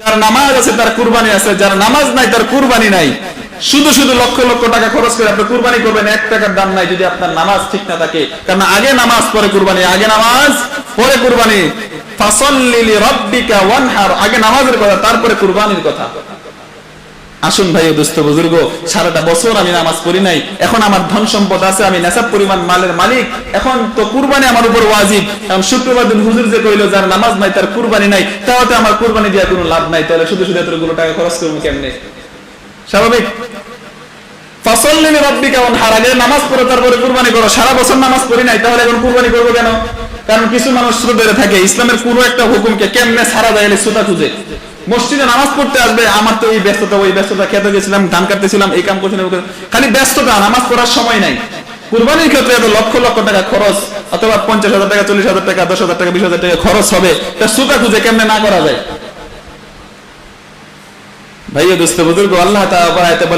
যার নামাজ আছে তার কুরবানি আছে, যার নামাজ নাই তার কুরবানি নাই। শুধু শুধু লক্ষ লক্ষ টাকা খরচ করে আপনি কুরবানি করবেন, এক টাকার দাম নাই যদি আপনার নামাজ ঠিক না থাকে। কারণ আগে নামাজ পরে কুরবানি, আগে নামাজ পরে কুরবানি। ফাসল্লিলি লিরাব্বিকা ওয়ানহার, আগে নামাজের কথা, তারপরে কুরবানির কথা। আসুন ভাই দুস্থ বুজুর্গ, সারাটা বছর আমি নামাজ পড়ি নাই। এখন আমার ধন সম্পদ আছে, আমি নেশাব পরিমাণ মালের মালিক। এখন তো কুরবানি আমার উপর ওয়াজিব। কারণ শুক্রবার দিন হুজুর যে কইলো, যার নামাজ নাই, তার কুরবানি নাই তাহলে আমার কুরবানি দেওয়ার কোনো লাভ নাই, তাহলে শুধু শুধু এতগুলো টাকা খরচ করব কেমনে? স্বাভাবিক? ফসল্লিনি রব্বি কেমন হার আগে নামাজ পড়ে, তারপরে কুরবানি করো। সারা বছর নামাজ পড়ি নাই, তাহলে এখন কুরবানি করব কেন? কারণ কিছু মানুষ শ্রদ্ধে থাকে, ইসলামের কোনো একটা হুকুমকে কেমনে সারা যায় শ্রোতা খুঁজে। মসজিদে নামাজ পড়তে আসবে, আমার তো এই ব্যস্ততা, ওই ব্যস্ততা খেতে গেছিলাম, ধান কাটতেছিলাম, এই কাম করছিলাম খালি ব্যস্ততা, নামাজ পড়ার সময় নাই। কুরবানির ক্ষেত্রে এত লক্ষ লক্ষ টাকা খরচ, অথবা পঞ্চাশ হাজার টাকা, চল্লিশ হাজার টাকা, দশ হাজার টাকা, বিশ হাজার টাকা খরচ হবে। তা সুতা খুঁজে কেমনে না করা যায়? আমার আপনার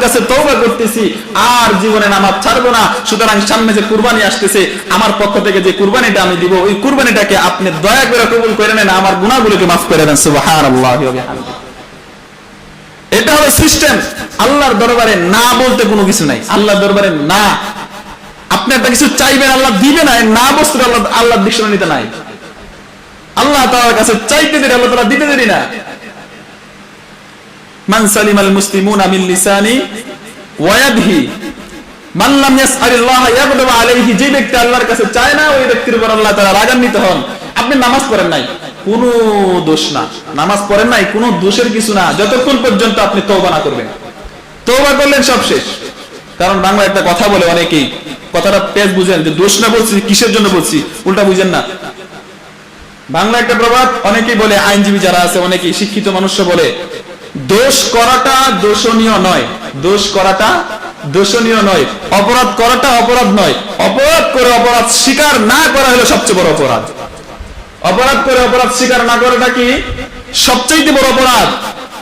কাছে করতেছি, আর জীবনে নামাজ ছাড়বো না। সুতরাং সামনে যে কুরবানি আসতেছে, আমার পক্ষ থেকে যে কুরবানিটা আমি দিব, ওই কুরবানিটাকে আপনি দয়া করে কবুল করে নেন, আমার গুনাহগুলোকে মাফ করে দেন, সুবহানাল্লাহি এটা হলো সিস্টেম। আল্লাহর দরবারে না বলতে কোনো কিছু নাই। আল্লাহর দরবারে না। আপনি একটা কিছু চাইবেন, আল্লাহ দিবে না না বস্তু আল্লাহ আল্লাহর ডিকশনারিতে নাই। আল্লাহ তাআলার কাছে চাইতে দেরি, আল্লাহ তাআলা দিতে দেরি না। মান সালিমাল মুসলিমুনা মিন লিসানি ওয়া যে ব্যক্তি আল্লাহর কাছে চায় না, ওই ব্যক্তির উপর আল্লাহ রাগান্বিত হন। আপনি নামাজ পড়েন নাই? দোষ না। নামাজ পড়েন নাই, কোনো দোষের কিছু না। যতক্ষণ পর্যন্ত আপনি করবেন। করলেন সব শেষ। কারণ বাংলা একটা কথা বলে অনেকেই, কথাটা পেজ বুঝেন, যে দোষ না বলছি, কিসের জন্য বলছি? উল্টা বুঝেন না। বাংলা একটা প্রবাদ, অনেকেই বলে, আইনজীবী যারা আছে, অনেকেই শিক্ষিত মানুষ বলে, দোষ করাটা দোষণীয় নয়। দোষ করাটা দোষণীয় নয়, অপরাধ করাটা অপরাধ নয়। অপরাধ করে অপরাধ স্বীকার না করা হলো সবচেয়ে বড় অপরাধ। অপরাধ করে অপরাধ স্বীকার না করাটা কি সবচেয়ে বড় অপরাধ?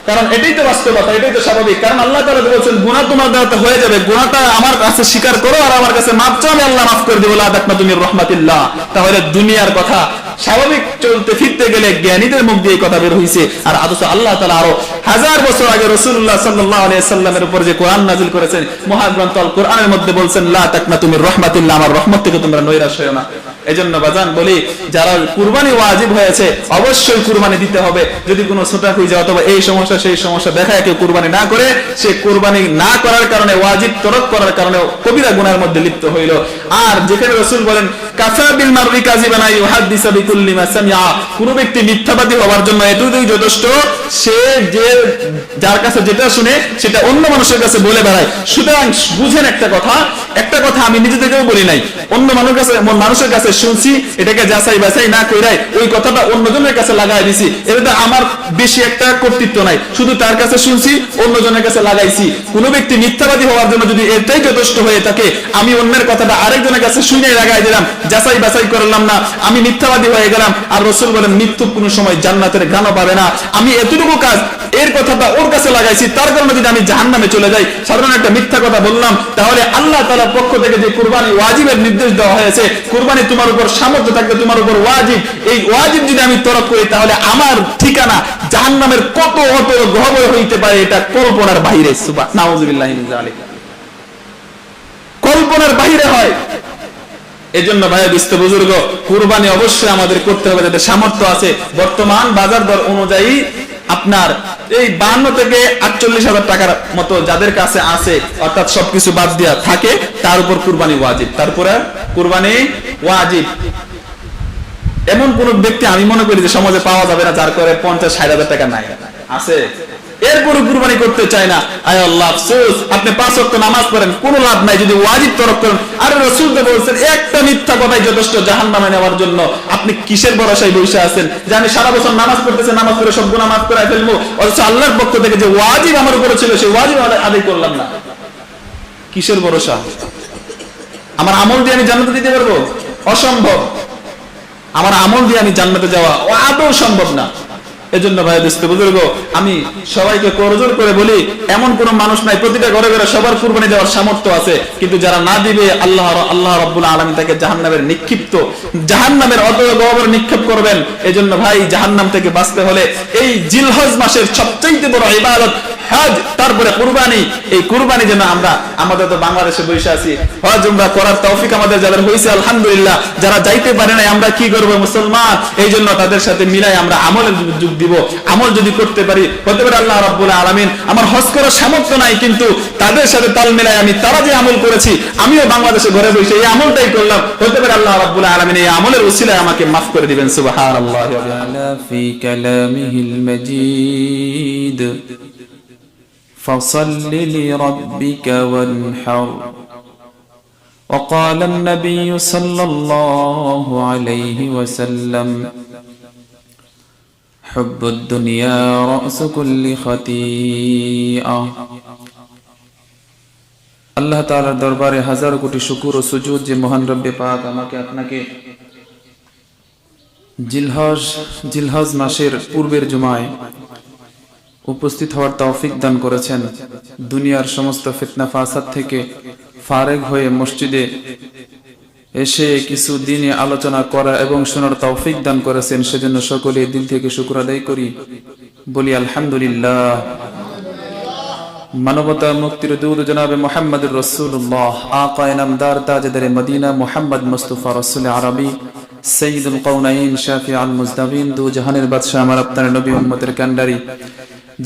কারণ এটাই তো বাস্তবতা, এটাই তো স্বাভাবিক। কারণ আল্লাহ তাআলা তো বলছেন, গুনাহ তোমার দ্বারা হয়ে যাবে। গুনাহটা আমার কাছে স্বীকার করো আর আমার কাছে মাপ চাও, আমি আল্লাহ মাফ করে দেবো। লা তুমি রহমাতিল্লাহ। তাহলে দুনিয়ার কথা স্বাভাবিক চলতে ফিরতে গেলে জ্ঞানীদের মুখ দিয়ে কথা বের হয়েছে আর অথচ আল্লাহ তালা আরও হাজার বছর আগে আলাইহি সাল্লামের উপর যে কোরআন নাযিল করেছেন, মহাগ্রন্থ কোরআনের মধ্যে বলছেন, লা তুমি রহমাতিল্লাহ। আমার রহমত থেকে তোমরা নৈরাশ হয়ো না। এজন্য বাজান বলি, যারা কুরবানি ওয়াজিব হয়েছে, অবশ্যই কুরবানি দিতে হবে। যদি কোনো ছোটা যায় অথবা এই সমস্যা, সেই সমস্যা দেখায় কেউ কুরবানি না করে, সে কুরবানি না করার কারণে, ওয়াজিব তরক করার কারণে কবিরা গুনার মধ্যে লিপ্ত হইল। আর যেখানে রসুল বলেন সে যে, যার কাছে যেটা শুনে, সেটা অন্য মানুষের কাছে বলে বেড়ায়। সুতরাং বুঝেন একটা কথা একটা কথা আমি নিজে থেকেও বলি নাই। অন্য মানুষের কাছে মানুষের কাছে শুনছি, এটাকে যাচাই বাছাই না কইরাই ওই কথাটা অন্যজনের কাছে লাগাই দিছি। এটা আমার বেশি একটা কর্তৃত্ব নাই। শুধু তার কাছে শুনছি, অন্যজনের কাছে লাগাইছি। কোন ব্যক্তি মিথ্যাবাদী হওয়ার জন্য যদি এটাই যথেষ্ট হয়ে থাকে, আমি অন্যের কথাটা আরেকজনের কাছে শুনে লাগাই দিলাম, যাচাই বাছাই করলাম না, আমি মিথ্যাবাদী হয়ে গেলাম, আর রসুল বলেন, মৃত্যু কোনো সময় জান্নাতের গানও পাবে না। আমি এতটুকু কাজ এর কথাটা ওর কাছে লাগাইছি, তার কারণে যদি আমি জাহান নামে চলে যাই, সাধারণ একটা মিথ্যা কথা বললাম, তাহলে আল্লাহ তালার পক্ষ থেকে যে কুরবানি ওয়াজিবের নির্দেশ দেওয়া হয়েছে, কুরবানি তোমার উপর সামর্থ্য থাকবে তোমার উপর ওয়াজিব। এই ওয়াজিব যদি আমি তরক করি, তাহলে আমার ঠিকানা জাহান নামের কত অত গহবর হইতে পারে, এটা কল্পনার বাহিরে। নাউজুবিল্লাহি কল্পনার বাহিরে হয়। এজন্য ভাইয়া বিস্ত বুজুর্গ, কুরবানি অবশ্যই আমাদের করতে হবে যাদের সামর্থ্য আছে। বর্তমান বাজার দর অনুযায়ী আপনার এই বান্ন থেকে আটচল্লিশ হাজার টাকার মতো যাদের কাছে আছে, অর্থাৎ সবকিছু বাদ দিয়া থাকে, তার উপর কুরবানি ওয়াজিব। তারপরে কুরবানি ওয়াজিব। এমন কোন ব্যক্তি আমি মনে করি যে সমাজে পাওয়া যাবে না, যার করে পঞ্চাশ, ষাট হাজার টাকা নাই। আছে। এরপরে কুরবানি করতে চায় না। আয় আল্লাহ, আফসোস, আপনি পাঁচ নামাজ পড়েন লাভ নাই। যদি ওয়াজিব করেন, আর বলছেন, একটা মিথ্যা কথাই যথেষ্ট নেওয়ার জন্য। আপনি কিসের ভরসায় বসে আছেন? যে আমি সারা বছর নামাজ পড়তেছে, নামাজ পড়ে সব গুণা মাফ করে ফেলব। অথচ আল্লাহর পক্ষ থেকে যে ওয়াজিব আমার উপরে ছিল, সেই ওয়াজিব আদায়- করলাম না। কিসের ভরসা? আমার আমল দিয়ে আমি জান্নাতে দিতে পারব? অসম্ভব। আমার আমল দিয়ে আমি জান্নাতে যাওয়া আদৌ সম্ভব না। এজন্য ভাই দোস্ত বুজুর্গ, আমি সবাইকে করজোর করে বলি, এমন কোন মানুষ নাই, প্রতিটা ঘরে ঘরে সবার কুরবানি দেওয়ার সামর্থ্য আছে, কিন্তু যারা না দিবে, আল্লাহ আল্লাহ রাব্বুল আলামিন তাকে জাহান্নামের নিক্ষিপ্ত, জাহান্নামের অতয় গহবর নিক্ষেপ করবেন। এজন্য ভাই জাহান্নাম থেকে বাঁচতে হলে এই জিলহজ মাসের সবচেয়ে বড় ইবাদত হজ, তারপরে কুরবানি। এই কুরবানি যেন আমরা আমাদের তো বাংলাদেশে বসে আছি। হজ, উমরা করার তৌফিক আমাদের যাদের হয়েছে আলহামদুলিল্লাহ। যারা যাইতে পারে নাই, আমরা কি করব মুসলমান? এই জন্য তাদের সাথে মিলাই আমরা আমলের দিব আমল যদি করতে পারি হতে পারে আল্লাহ রাব্বুল আলামিন আমার হজ করার সামর্থ্য নাই কিন্তু তাদের সাথে তাল মিলাই আমি তারা যে আমল করেছি আমিও বাংলাদেশে ঘরে বসে এই আমলটাই করলাম হতে পারে আল্লাহ রাব্বুল আলামিন এই আমলের উসিলায় আমাকে মাফ করে দিবেন সুবহানাল্লাহ تعالى في كلامه المجيد فصل لربك وانحر وقال النبي صلى الله عليه وسلم حب الدنيا رأس كل خطيئة আল্লাহ তাআলার দরবারে হাজার কোটি শুকুর ও সুজুদ যে মহান রব্বে পাক আমাকে আপনাকে জিলহজ জিলহজ মাসের পূর্বের জুমায় উপস্থিত হওয়ার তৌফিক দান করেছেন দুনিয়ার সমস্ত ফিতনা ফাসাদ থেকে ফারেগ হয়ে মসজিদে এসে কিছু দিনে আলোচনা করা এবং শোনার তৌফিক দান করেছেন, সেজন্য সকলে দিল থেকে শুক্র আদায় করি। বলি, আলহামদুলিল্লাহ। মানবতা মুক্তির দূত জনাবে মোহাম্মদুর রসুল্লাহ আকায় নামদার তাজেদারে মদিনা মোহাম্মদ মুস্তফা রসুল আরবি সঈদুল কৌনাইন শাফি আল মুজদাবিন দু জাহানের বাদশাহ আমার আপনার নবী উম্মতের কান্ডারি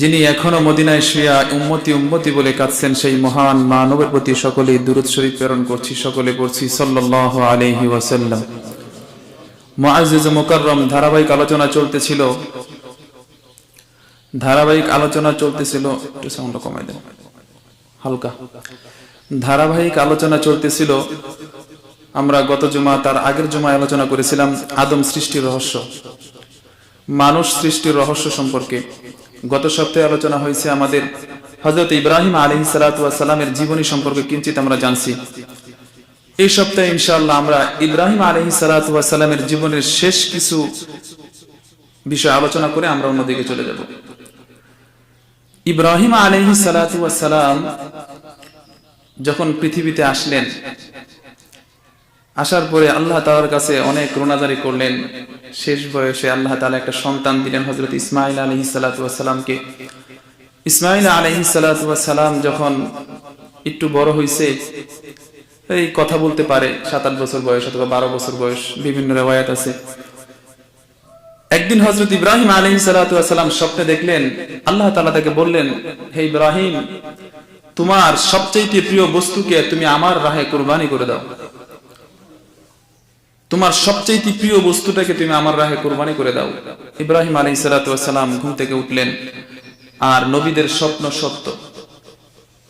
যিনি এখনও মদিনায় শুয়া উম্মতি উম্মতি বলে কাঁদছেন, সেই মহান মানবের প্রতি সকলে দুরুদ শরীফ প্রেরণ করছি, সকলে পড়ছি সাল্লাল্লাহু আলাইহি ওয়াসাল্লাম। মুআজ্জিজ ও মুকাররম ধারাবাহিক আলোচনা চলতেছিল। ধারাবাহিক আলোচনা চলতেছিল, একটু সাউন্ড কমাই দেন। হালকা। ধারাবাহিক আলোচনা চলতেছিল আমরা গত জুমা তার আগের জুমায় আলোচনা করেছিলাম আদম সৃষ্টির রহস্য। মানুষ সৃষ্টির রহস্য সম্পর্কে। গত সপ্তাহে আলোচনা হয়েছে আমাদের হজরত ইব্রাহিম আলী সালামের জীবনী সম্পর্কে কিঞ্চিত আমরা জানছি। এই সপ্তাহে ইনশাআল্লাহ আমরা ইব্রাহিম আলী সালামের জীবনের শেষ কিছু বিষয় আলোচনা করে আমরা অন্যদিকে চলে যাব। ইব্রাহিম আলহি সালাম যখন পৃথিবীতে আসলেন আসার পরে আল্লাহ তালার কাছে অনেক রোনাজারি করলেন। শেষ বয়সে আল্লাহ তালা একটা সন্তান দিলেন হজরত ইসমাইল আলহি সালাতামকে ইসমাইল আলহি সালাতাম যখন একটু বড় হয়েছে এই কথা বলতে পারে সাত আট বছর বয়স অথবা বারো বছর বয়স, বিভিন্ন রেওয়ায়াত আছে। একদিন হজরত ইব্রাহিম আলহি সালাম স্বপ্নে দেখলেন, আল্লাহ তালা তাকে বললেন, হে ইব্রাহিম, তোমার সবচেয়ে প্রিয় বস্তুকে তুমি আমার রাহে কোরবানি করে দাও। তোমার সবচেয়ে প্রিয় বস্তুটাকে তুমি আমার রাহে কোরবানি করে দাও। ইব্রাহিম আলী সালাম ঘুম থেকে উঠলেন, আর নবীদের স্বপ্ন সত্য।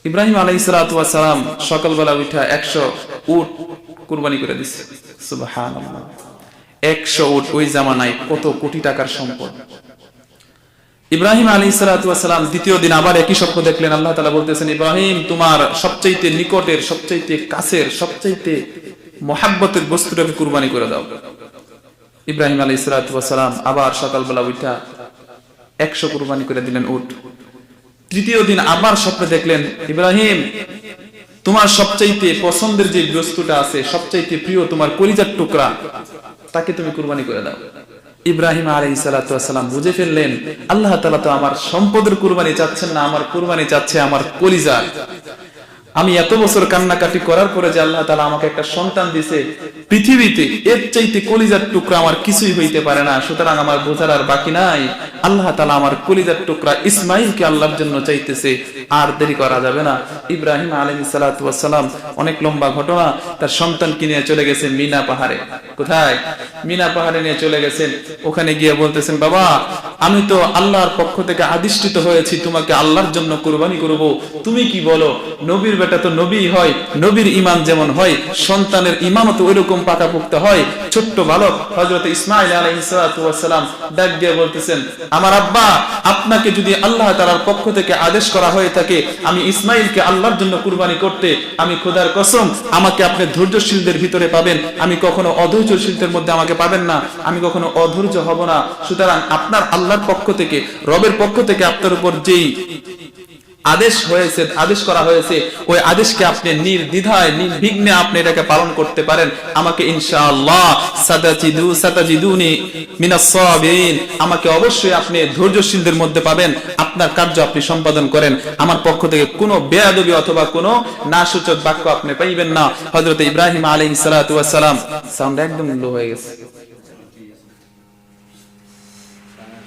ইব্রাহিম আলাই সালাম সকালবেলা উঠা একশো উট কোরবানি করে দিচ্ছে একশো উট ওই জামানায় কত কোটি টাকার সম্পদ। ইব্রাহিম আলী সালাম দ্বিতীয় দিন আবার একই স্বপ্ন দেখলেন। আল্লাহ তালা বলতেছেন, ইব্রাহিম, তোমার সবচাইতে নিকটের, সবচাইতে কাছের, সবচাইতে মোহাব্বতের বস্তুটাকে কুরবানি করে দাও। ইব্রাহিম আলী সালাম আবার সকালবেলা উঠা একশো কুরবানি করে দিলেন উট। তৃতীয় দিন আবার স্বপ্নে দেখলেন, ইব্রাহিম, তোমার সবচাইতে পছন্দের যে বস্তুটা আছে, সবচাইতে প্রিয় তোমার কলিজার টুকরা, তাকে তুমি কুরবানি করে দাও। ইব্রাহিম আলাই সালাম বুঝে ফেললেন, আল্লাহ তালা তো আমার সম্পদের কুরবানি চাচ্ছেন না, আমার কুরবানি চাচ্ছে আমার কলিজার। আমি এত বছর কান্নাকাটি করার পরে যে আল্লাহ তালা আমাকে একটা সন্তান দিছে পৃথিবীতে এর চাইতে কলিজার টুকরা আমার কিছুই হইতে পারে না, সুতরাং আমার বোঝার আর বাকি নাই। আল্লাহ তালা আমার কলিজার টুকরা ইসমাইলকে আল্লাহর জন্য চাইতেছে, আর দেরি করা যাবে না। ইব্রাহিম আলম সালাম অনেক লম্বা ঘটনা, তার সন্তানকে নিয়ে চলে গেছে? মিনা পাহাড়ে। কোথায়? মিনা পাহাড়ে নিয়ে চলে গেছেন ওখানে গিয়ে বলতেছেন, বাবা, আমি তো আল্লাহর পক্ষ থেকে আদিষ্টিত হয়েছি, তোমাকে আল্লাহর জন্য কোরবানি করব। তুমি কি বলো? নবীর বেটা তো নবী হয়, নবীর ইমান যেমন হয়, সন্তানের ইমানও তো ওইরকম পাকাপুক্ত হয়। ছোট্ট বালক হজরত ইসমাইল আলাইসালাম ডাক দিয়ে বলতেছেন আমার আব্বা, আপনাকে যদি আল্লাহ তালার পক্ষ থেকে আদেশ করা হয়ে থাকে, আমি ইসমাইলকে আল্লাহর জন্য কুরবানি করতে, আমি খোদার কসম, আমাকে আপনি ধৈর্যশীলদের ভিতরে পাবেন। আমি কখনো অধৈর্যশীলদের মধ্যে আমাকে পাবেন না। আমি কখনো অধৈর্য হব না। সুতরাং আপনার আল্লাহর পক্ষ থেকে, রবের পক্ষ থেকে আপনার উপর যেই আদেশ হয়েছে, আদেশ করা হয়েছে। ওই আদেশকে আপনি নির্দ্বিধায়, নির্বিঘ্নে আপনি এটাকে পালন করতে পারেন। আমাকে ইনশাআল্লাহ সাতাজিদু সাতাজিদুনি মিনাস সাবিরিন। আমাকে অবশ্যই আপনি ধৈর্যশীলদের মধ্যে পাবেন। আপনার কার্য আপনি সম্পাদন করেন। আমার পক্ষ থেকে কোনো বেয়াদবি অথবা কোনো নাসূচক বাক্য আপনি পাইবেন না। হযরত ইব্রাহিম আলাইহিস সালাতু ওয়াস সালাম। সাউন্ড একদম লো হয়ে গেছে।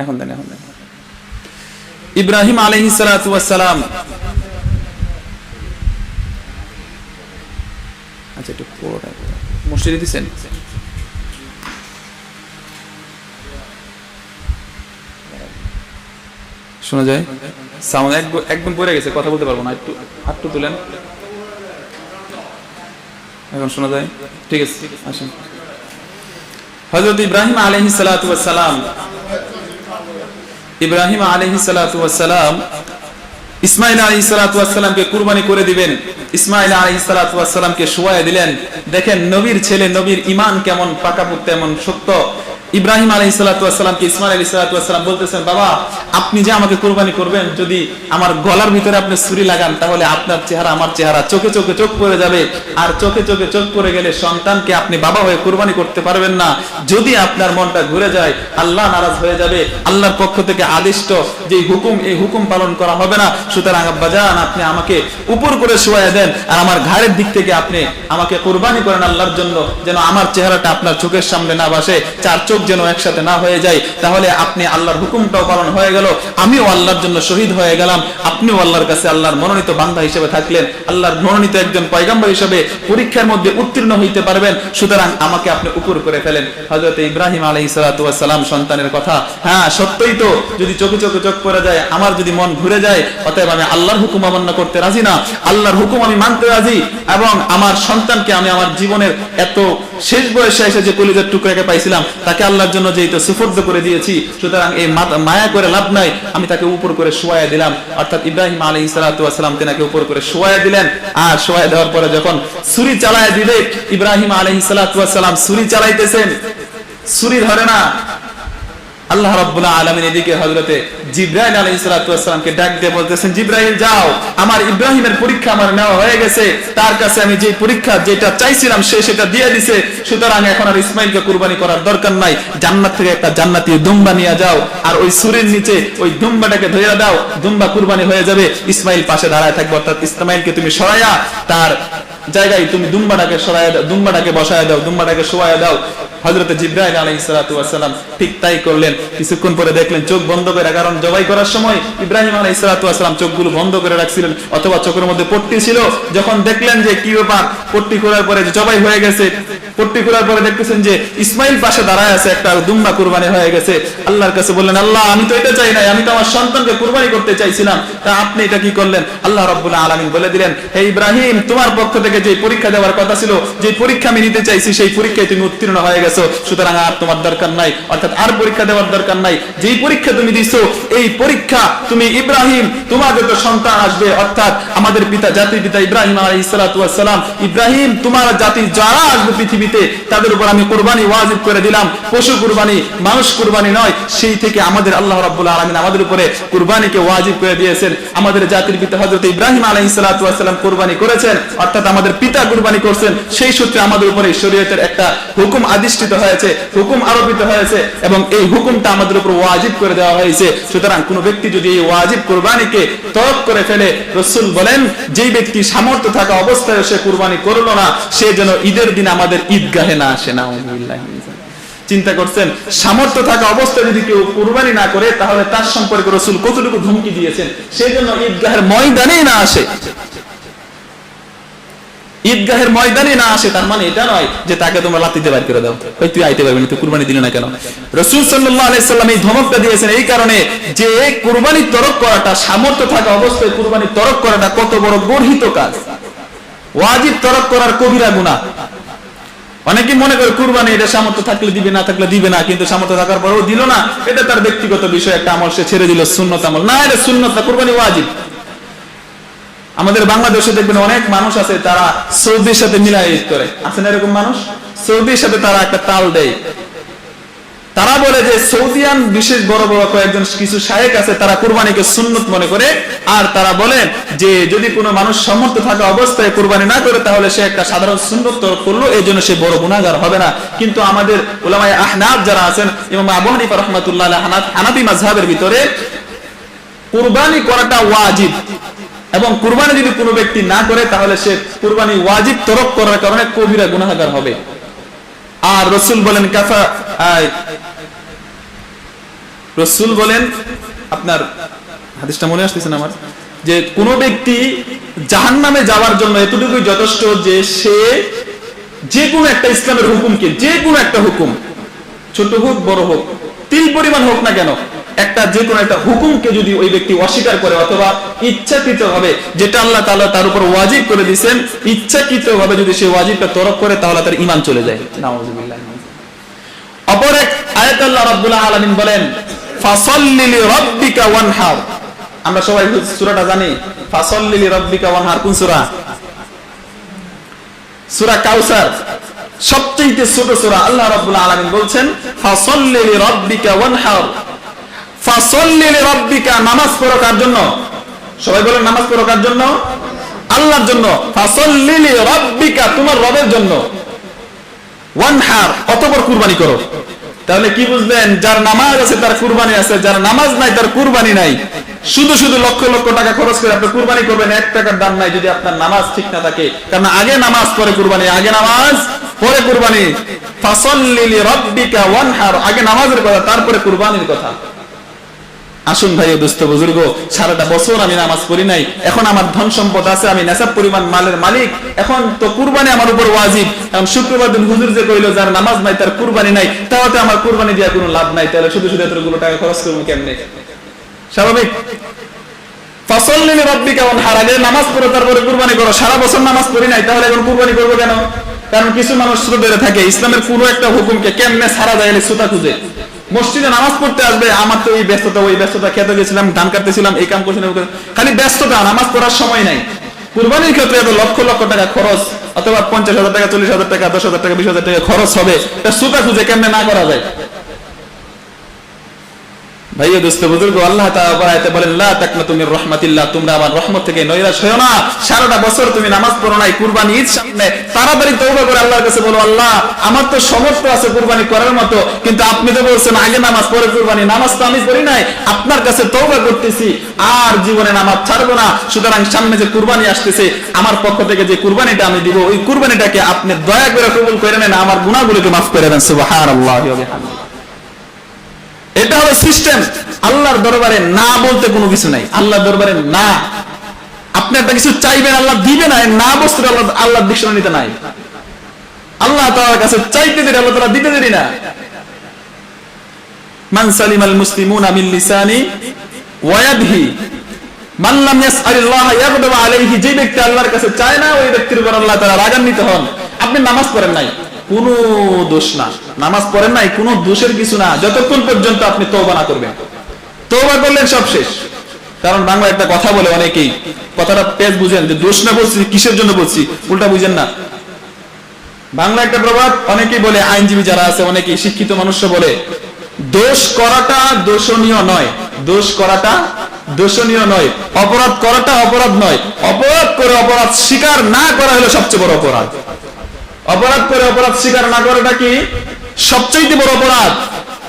এখন দেন এখন দেন। ইব্রাহিম আলহি সালাম আচ্ছা একটু মসজিদে দিচ্ছেন শোনা যায়? সাউন্ড একদম পড়ে গেছে, কথা বলতে পারব না, একটু হাতটু তুলেন। এখন শোনা যায়? ঠিক আছে, আসেন। হজরত ইব্রাহিম আলহি সালাম ইব্রাহিম আলহি সালাম ইসমাইল আলী সালাতামকে কুরবানি করে দিবেন। ইসমাইল আলী সালাতামকে শোয়া দিলেন। দেখেন, নবীর ছেলে, নবীর ইমান কেমন পাকাপুর তেমন সত্য। ইব্রাহিম আলী সালাতামকে ইসমাইল আলী সালাতাম বলতেছেন, বাবা, আপনি যে আমাকে কুরবানি করবেন, যদি আমার গলার ভিতরে আপনি ছুরি লাগান, তাহলে আপনার চেহারা আমার চেহারা চোখে চোখে চোখ পড়ে যাবে। আর চোখে চোখে চোখ পড়ে গেলে সন্তানকে আপনি বাবা হয়ে কুরবানি করতে পারবেন না। যদি আপনার মনটা ঘুরে যায়, আল্লাহ নারাজ হয়ে যাবে। আল্লাহর পক্ষ থেকে আদিষ্ট যে হুকুম, এই হুকুম পালন করা হবে না। সুতরাং আব্বাজান আপনি আমাকে উপর করে শোয়া দেন। আর আমার ঘাড়ের দিক থেকে আপনি আমাকে কোরবানি করেন আল্লাহর জন্য, যেন আমার চেহারাটা আপনার চোখের সামনে না বাসে চার চোখ যেন একসাথে না হয়ে যায়, তাহলে আপনি আল্লাহর হুকুমটাও পালন হয়ে গেল। আমিও আল্লাহর জন্য শহীদ হয়ে গেলাম। আপনিও আল্লাহর কাছে আল্লাহর মনোনীত বান্ধা হিসেবে থাকলেন। আল্লাহর মনোনীত একজন পয়গাম্বর হিসেবে পরীক্ষার মধ্যে উত্তীর্ণ হইতে পারবেন। সুতরাং আমাকে আপনি উপর করে ফেলেন। হজরত ইব্রাহিম আলাই সালাম সন্তানের কথা। হ্যাঁ সত্যই তো, যদি চোখে চোখে চোখ পড়ে যায়, আমার যদি মন ঘুরে যায়, অতএব আমি আল্লাহর হুকুম অমান্য করতে রাজি না। আল্লাহর হুকুম আমি মানতে রাজি এবং আমার সন্তানকে আমি আমার জীবনের এত শেষ বয়সে এসে যে কলিজার টুকরাকে পাইছিলাম, তাকে আল্লাহর জন্য যেহেতু সুফর্দ করে দিয়েছি, সুতরাং এই মায়া করে লাভ নাই। আমি তাকে উপর করে শোয়া দিলাম। অর্থাৎ ইব্রাহিম আলী সালাতাম তেনাকে উপর করে শোয়া দিলেন। আর শোয়া দেওয়ার পরে যখন ছুরি চালায় দিলে ইব্রাহিম আলী সালাতাম ছুরি চালাইতেছেন। ছুরি ধরে না। আল্লাহ রাব্বুল আলামিন এদিকে হযরতে জিব্রাইল আলাইহিস সালাতু ডাক দিয়ে বলতেছেন, জিব্রাইল, যাও। আমার ইব্রাহিমের পরীক্ষা আমার নেওয়া হয়ে গেছে। তার কাছে আমি যে পরীক্ষা যেটা চাইছিলাম, সে সেটা দিয়ে দিছে। সুতরাং এখন আর ইসমাইলকে কুরবানি করার দরকার নাই। জান্নাত থেকে একটা জান্নাতি দুম্বা নিয়ে যাও। আর ওই সুরের নিচে ওই দুম্বাটাকে ধরে দাও। দুম্বা কুরবানি হয়ে যাবে। ইসমাইল পাশে দাঁড়ায় থাকবে। অর্থাৎ ইসমাইলকে তুমি সরাইয়া তার জায়গায় তুমি দুম্বাটাকে সরাইয়া দাও, দুম্বাটাকে বসায় দাও, দুম্বাটাকে শোয়ায় দাও। হজরত জিব্রাইল আলাইহিস সালাতু ওয়াসসালাম ঠিক তাই করলেন। কিছুক্ষণ পরে দেখলেন চোখ বন্ধ করে, কারণ জবাই করার সময় ইব্রাহিম আলাইহিস সালাতু ওয়াসসালাম চোখগুলো বন্ধ করে রাখছিলেন, অথবা চোখের মধ্যে পট্টি ছিল। যখন দেখলেন যে কি ব্যাপার, পট্টি খোলার পরে জবাই হয়ে গেছে, পট্টি খোলার পরে দেখতেছেন যে ইসমাইল পাশে দাঁড়ায় আছে একটা দুম্বা কুরবানি হয়ে গেছে। আল্লাহর কাছে বললেন, আল্লাহ, আমি তো এটা চাই নাই, আমি তো আমার সন্তানকে কুরবানি করতে চাইছিলাম, তা আপনি এটা কি করলেন? আল্লাহ রাব্বুল আলামিন বলে দিলেন, হে ইব্রাহিম, তোমার পক্ষ থেকে যে পরীক্ষা দেওয়ার কথা ছিল যে পরীক্ষা আমি নিতে চাইছি, সেই পরীক্ষায় তুমি উত্তীর্ণ হয়ে গেছো। সুতরাং আর তোমার দরকার নাই, অর্থাৎ আর পরীক্ষা দেওয়ার দরকার নাই। যেই পরীক্ষা তুমি দিছো, এই পরীক্ষা তুমি ইব্রাহিম তোমার যত সন্তান আসবে। অর্থাৎ আমাদের পিতা, জাতির পিতা ইব্রাহিম আলাইহিস সালাতু ওয়াস সালাম, ইব্রাহিম, তোমার জাতি যারা আসবে পৃথিবীতে, তাদের উপর আমি কুরবানি ওয়াজিব করে দিলাম। পশু কুরবানি, মানুষ কুরবানি নয়, সেই থেকে আমাদের আল্লাহ রাব্বুল আলামিন আমাদের উপরে কুরবানিকে ওয়াজিব করে দিয়েছেন। আমাদের জাতির পিতা হযরত ইব্রাহিম আলাইহিস সালাতু ওয়াস সালাম কুরবানি করেছেন। অর্থাৎ আমাদের পিতা কুরবানি করছেন, সেই সূত্রে আমাদের উপরে শরীয়তের একটা হুকুম আদিষ্ঠিত হয়েছে, হুকুম আরোপিত হয়েছে, এবং এই হুকুমটা আমাদের উপর ওয়াজিব করে দেওয়া হয়েছে। সুতরাং কোন ব্যক্তি যদি এই ওয়াজিব কুরবানিকে তরক করে ফেলে, রসুল বলেন, যেই ব্যক্তি সামর্থ্য থাকা অবস্থায় সে কুরবানি করল না, সে যেন ঈদের দিন আমাদের ঈদগাহে না আসে না চিন্তা করছেন, সামর্থ্য থাকা অবস্থায় যদি কেউ কুরবানি না করে, তাহলে তার সম্পর্কে রসুল কতটুকু ধমকি দিয়েছেন? সেই জন্য ঈদগাহের ময়দানেই না আসে। ঈদগাহের ময়দানে না আসে, তার মানে এটা নয় যে তাকে তোমরা লাতিতে বাইর করে দাও। ওই তুই আইতে পারবি না, তুই কুরবানি দিলে না কেন? রসুল সাল্লাহ আলাইসাল্লাম এই ধমকটা দিয়েছেন এই কারণে যে কুরবানি তরক করাটা, সামর্থ্য থাকা অবস্থায় কুরবানি তরক করাটা কত বড় গর্হিত কাজ। ওয়াজিব তরক করার কবিরা গুণা অনেকে মনে করে কুরবানি এটা সামর্থ্য থাকলে দিবে, না থাকলে দিবে না, কিন্তু সামর্থ্য থাকার পরেও দিল না। এটা তার ব্যক্তিগত বিষয়, একটা আমল সে ছেড়ে দিল শূন্যত আমল। না, এটা শূন্যত কুরবানি ওয়াজিব। আমাদের বাংলাদেশে দেখবেন অনেক মানুষ আছে তারা সৌদির সাথে মিলাই করে। আছেন এরকম মানুষ? সৌদির সাথে তারা একটা তাল দেয়। তারা বলে যে সৌদিয়ান বিশেষ বড় বড় কয়েকজন কিছু শায়েক আছে, তারা কুরবানিকে সুন্নত মনে করে, আর তারা বলেন যে যদি কোনো মানুষ সমর্থ থাকা অবস্থায় কুরবানি না করে, তাহলে সে একটা সাধারণ সুন্নত করল, এই জন্য সে বড় গুণাগার হবে না। কিন্তু আমাদের ওলামায় আহনাব যারা আছেন এবং আবু হানিফা রহমাতুল্লাহ হানাফ মাযহাবের ভিতরে কুরবানি করাটা ওয়াজিব। এবং কুরবানি যদি কোনো ব্যক্তি না করে, তাহলে সে কুরবানি ওয়াজিব তরক করার কারণে কবিরা গুনাহগার হবে। আর রসুল বলেন, কাফা রসুল বলেন, আপনার হাদিসটা মনে আসতেছে না আমার, যে কোন ব্যক্তি জাহান নামে যাওয়ার জন্য এতটুকুই যথেষ্ট যে সে যে কোনো একটা ইসলামের হুকুমকে যে কোনো একটা হুকুম, ছোট হোক, বড় হোক, তিল পরিমাণ হোক না কেন একটা যে কোনো একটা হুকুমকে যদি ওই ব্যক্তি অস্বীকার করে অথবা ইচ্ছাকৃত ভাবে যেটা আল্লাহ তাআলা তার উপর ওয়াজিব করে দিয়েছেন ইচ্ছাকৃত ভাবে যদি সে ওয়াজিবটা তরক করে তাহলে তার ঈমান চলে যায়। অপর এক আয়াত আল্লাহ রাব্বুল আলামিন বলেন ফাসাল্লি লিরাব্বিকা ওয়ানহার। আমরা সবাই সূরাটা জানি। ফাসাল্লি লিরাব্বিকা ওয়ানহার কোন সূরা? সূরা কাউসার। সবচেয়ে ছোট সূরা আল্লাহ রাব্বুল আলামিন বলছেন ফাসাল্লি লিরাব্বিকা ওয়ানহার। নামাজ পড়ো কার জন্য? সবাই নামাজ পড়ো কার জন্য? আল্লাহর জন্য। তোমার রবের জন্য। কুরবানি করো। তাহলে কি বুঝলেন? যার নামাজ আছে তার কুরবানি আছে, যার নামাজ নাই তার কুরবানি নাই। শুধু শুধু লক্ষ লক্ষ টাকা খরচ করে আপনি কুরবানি করবেন, এক টাকার দাম নাই যদি আপনার নামাজ ঠিক না থাকে। কারণ আগে নামাজ পরে কুরবানি, আগে নামাজ পরে কুরবানি। ফাসাল্লি লিরাব্বিকা ওয়ানহার আগে নামাজের কথা, তারপরে কুরবানির কথা। আসুন ভাই দোস্ত বুজুর্গ, সারাটা বছর আমি নামাজ পড়ি নাই, এখন আমার ধন সম্পদ আছে, আমি নেশাব পরিমাণ মালের মালিক, এখন তো কুরবানি আমার উপর ওয়াজিব, কারণ শুক্রবার দিন হুজুর যে কইলো, যার নামাজ নাই, তার কুরবানি নাই তাহলে আমার কুরবানি দেওয়ার কোনো লাভ নাই, তাহলে শুধু শুধু এতগুলো টাকা খরচ করব কেমনে? স্বাভাবিক? ফসল্লি রব্বিকা ওয়ানহার, আগে নামাজ পড়ো, তারপরে কুরবানি করো, সারা বছর নামাজ পড়ি নাই, তাহলে এখন কুরবানি করব কেন? কারণ কিছু মানুষ শ্রদ্ধেরে থাকে, ইসলামের কোনো একটা হুকুমকে কেমনে সারা যায় শ্রোতা খুঁজে? মসজিদে নামাজ পড়তে আসবে, আমার তো এই ব্যস্ততা, ওই ব্যস্ততা, খেতে গেছিলাম, ধান কাটতেছিলাম, এই কাম করছিলাম খালি ব্যস্ততা, নামাজ পড়ার সময় নাই। কুরবানির ক্ষেত্রে এত লক্ষ লক্ষ টাকা খরচ, অথবা পঞ্চাশ হাজার টাকা, চল্লিশ হাজার টাকা, দশ হাজার টাকা, বিশ হাজার টাকা খরচ হবে। সুতা খুঁজে কেমনে না করা যায়? আমার করে তো সমর্থ আছে কুরবানি করার মতো, কিন্তু আপনি তো বলছেন, আগে নামাজ পরে কুরবানি, নামাজ তো আমি পড়ি নাই। আপনার কাছে তওবা করতেছি, আর জীবনে নামাজ ছাড়বো না। সুতরাং সামনে যে কুরবানি আসতেছে, আমার পক্ষ থেকে যে কুরবানিটা আমি দিব, ওই কুরবানিটাকে আপনি দয়া করে কবুল করে নেন, আমার গুনাহগুলোকে মাফ করে দেন বিহামদিহি। এটা হলো সিস্টেম। আল্লাহর দরবারে না বলতে কোনো কিছু নাই। আল্লাহর দরবারে না। আপনি একটা কিছু চাইবেন, আল্লাহ দিবে না না বস্তু আল্লাহ আল্লাহর ডিকশনারিতে নাই। আল্লাহ তাআলার কাছে চাইতে দেরি, আল্লাহ তাআলা দিতে দেরি না। মান লিসানি মান লাম ইয়াসআলিল্লাহ আলাইহি, যে ব্যক্তি আল্লাহর কাছে চায় না, ওই ব্যক্তির উপর আল্লাহ তাআলা রাগান্বিত হন। আপনি নামাজ পড়েন নাই। কোনো দোষ না। নামাজ পড়েন নাই, কোনো দোষের কিছু না। যতক্ষণ পর্যন্ত আপনি তওবা না করবেন। তওবা করলেন সব শেষ। কারণ বাংলা একটা কথা বলে অনেকেই, কথাটা পেজ বুঝেন, যে দোষ না বলছি, কিসের জন্য বলছি? উল্টা বুঝেন না। বাংলা একটা প্রবাদ, অনেকেই বলে, আইনজীবী যারা আছে, অনেকেই শিক্ষিত মানুষরা বলে, দোষ করাটা দোষণীয় নয়। দোষ করাটা দোষণীয় নয়। অপরাধ করাটা অপরাধ নয়। অপরাধ করে অপরাধ স্বীকার না করা হলো সবচেয়ে বড় অপরাধ। অপরাধ করে অপরাধ স্বীকার না করাটা কি সবচেয়ে বড় অপরাধ?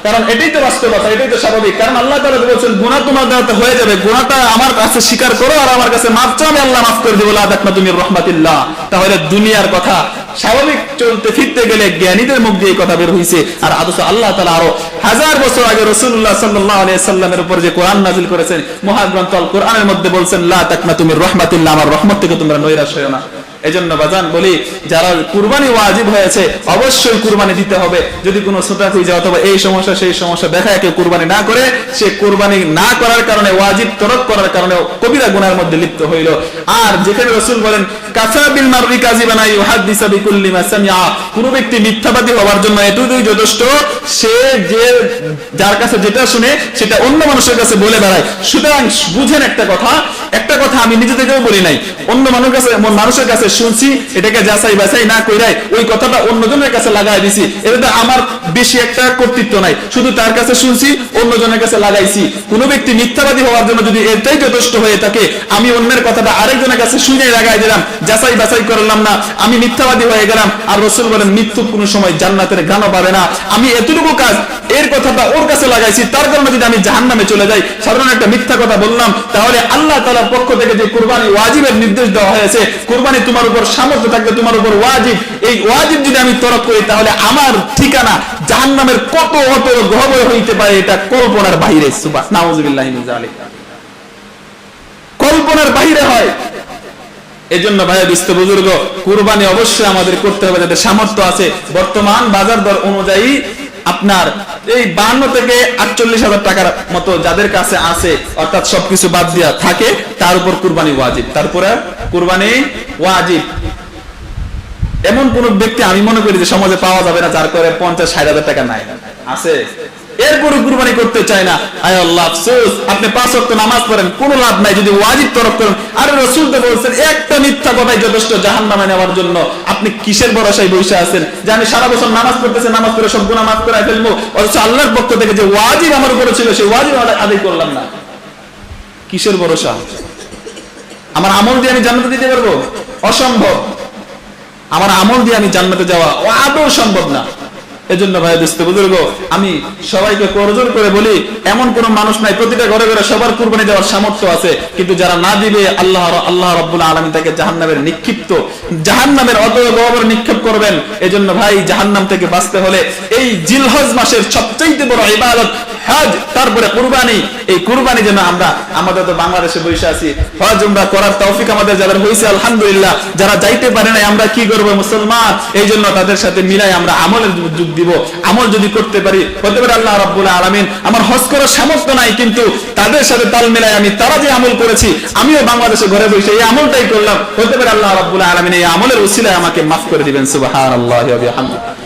কারণ এটাই তো বাস্তবতা, এটাই তো স্বাভাবিক। কারণ আল্লাহ তাআলা তো বলছেন, গুনাহ তোমার দ্বারা হয়ে যাবে। গুনাহটা আমার কাছে স্বীকার করো আর আমার কাছে মাফ চাও, আমি আল্লাহ মাফ করে দেবো। তাকনা তুমি রহমাতিল্লাহ। তাহলে দুনিয়ার কথা, স্বাভাবিক চলতে ফিরতে গেলে জ্ঞানীদের মুখ দিয়ে কথা বের হইছে। আর আদর্শ আল্লাহ তাআলা আরও হাজার বছর আগে রাসূলুল্লাহ সাল্লাল্লাহু আলাইহি সাল্লামের উপর যে কোরআন নাজিল করেছেন মহাগ্রন্থ কোরআনের মধ্যে বলছেন, লা তাকনা তুমি রহমাতিল্লাহ। আমার রহমত থেকে তোমরা নৈরাশ হয়ো না। এজন্য বাজান বলি, যারা কুরবানি ওয়াজিব হয়েছে, অবশ্যই কুরবানি দিতে হবে। যদি কোনো ছোটা যায় অথবা এই সমস্যা, সেই সমস্যা দেখায় কেউ কুরবানি না করে, সে কুরবানি না করার কারণে, ওয়াজিব তরক করার কারণে কবিরা গুনার মধ্যে লিপ্ত হইল। আর যেখানে রসুল বলেন কাফা বিল মাররি কাযিবানা ইউহাদ্দিসু ব্যক্তি মিথ্যাবাদী হওয়ার জন্য এতটুকুই যথেষ্ট, সে যে, যার কাছে যেটা শুনে, সেটা অন্য মানুষের কাছে বলে বেড়ায়। সুতরাং বুঝেন একটা কথা একটা কথা আমি নিজে থেকেও বলি নাই। অন্য কাছে মানুষের কাছে শুনছি, এটাকে যাচাই বাছাই না কইরাই ওই কথাটা অন্যজনের কাছে লাগাই দিছি। এটাতে আমার বেশি একটা কর্তৃত্ব নাই। শুধু তার কাছে শুনছি, অন্যজনের কাছে লাগাইছি। কোন ব্যক্তি মিথ্যাবাদী হওয়ার জন্য যদি এটাই যথেষ্ট হয়ে থাকে, আমি অন্যের কথাটা আরেকজনের কাছে শুনে লাগাই দিলাম যাচাই বাছাই করলাম না। আমি মিথ্যাবাদী হয়ে গেলাম। আর রসুল বলেন, মৃত্যু কোনো সময় জান্নাতের গানও পাবে না। আমি এতটুকু কাজ, এর কথাটা ওর কাছে লাগাইছি। তার কারণে যদি আমি জাহান নামে চলে যাই, সাধারণ একটা মিথ্যা কথা বললাম, তাহলে আল্লাহ তালার পক্ষ থেকে যে কুরবানি ওয়াজিবের নির্দেশ দেওয়া হয়েছে, কুরবানি তোমার উপর সামর্থ্য থাকবে তোমার উপর ওয়াজিব। এই ওয়াজিব যদি আমি তরক করি, তাহলে আমার ঠিকানা জাহান নামের কত অত গহবর হইতে পারে, এটা কল্পনার বাহিরে। সুবাহ নাউজুবিল্লাহি কল্পনার বাহিরে হয়। এজন্য ভাইয়া বিস্ত বুজুর্গ, কুরবানি অবশ্যই আমাদের করতে হবে যাদের সামর্থ্য আছে। বর্তমান বাজার দর অনুযায়ী আপনার এই বান্ন থেকে আটচল্লিশ হাজার টাকার মতো যাদের কাছে আছে, অর্থাৎ সবকিছু বাদ দিয়া থাকে, তার উপর কুরবানি ওয়াজিব। তারপরে কুরবানি ওয়াজিব। এমন কোন ব্যক্তি আমি মনে করি যে সমাজে পাওয়া যাবে না, যার করে পঞ্চাশ, ষাট হাজার টাকা নাই। আছে? এরপরে কুরবানি করতে চায় না। আয় আল্লাহ, আফসোস। আপনি পাঁচ নামাজ পড়েন, কোনো লাভ নাই। যদি ওয়াজিব তরফ করেন, আরে তো বলছেন, একটা মিথ্যা কথাই যথেষ্ট নেওয়ার জন্য। আপনি কিসের ভরসায় বসে আছেন? যে আমি সারা বছর নামাজ পড়তেছে, নামাজ পড়ে সব গুণা মাফ করে ফেলব। অথচ আল্লাহর পক্ষ থেকে যে ওয়াজিব আমার উপরে ছিল, সেই ওয়াজিব আদায় করলাম না। কিসের ভরসা? আমার আমল দিয়ে আমি জান্নাতে দিতে পারব? অসম্ভব। আমার আমল দিয়ে আমি জান্নাতে যাওয়া আদৌ সম্ভব না। এজন্য ভাই দুস্থ বুজুর্গ, আমি সবাইকে করজোর করে বলি, এমন কোন মানুষ নাই, প্রতিটা ঘরে ঘরে সবার কুরবানি দেওয়ার সামর্থ্য আছে, কিন্তু যারা না দিবে, আল্লাহ আল্লাহ রব্বুল আলমী তাকে জাহান্নামের নিক্ষিপ্ত, জাহান্নামের অদয় গহবর নিক্ষেপ করবেন। এজন্য ভাই জাহান্নাম থেকে বাঁচতে হলে এই জিলহজ মাসের সবচাইতে বড় ইবাদত হজ, তারপরে কুরবানি। এই কুরবানি যেন আমরা, আমাদের তো বাংলাদেশে বসে আছি, হজ আমরা করার তৌফিক আমাদের যাদের হয়েছে আলহামদুলিল্লাহ। যারা যাইতে পারে না আমরা কি করব মুসলমান? এই জন্য তাদের সাথে মিলাই আমরা আমলের যুগ দিব, আমল যদি করতে পারি, হতে পারে আল্লাহ রাব্বুল আলামিন আমার হজ করার সামর্থ্য নাই, কিন্তু তাদের সাথে তাল মেলায় আমি তারা যে আমল করেছি, আমিও বাংলাদেশে ঘরে বসে এই আমলটাই করলাম, হতে পারে আল্লাহ রাব্বুল আলামিন এই আমলের উসিলায় আমাকে মাফ করে দিবেন, সুবহানাল্লাহি ওয়া বিহামদিহি।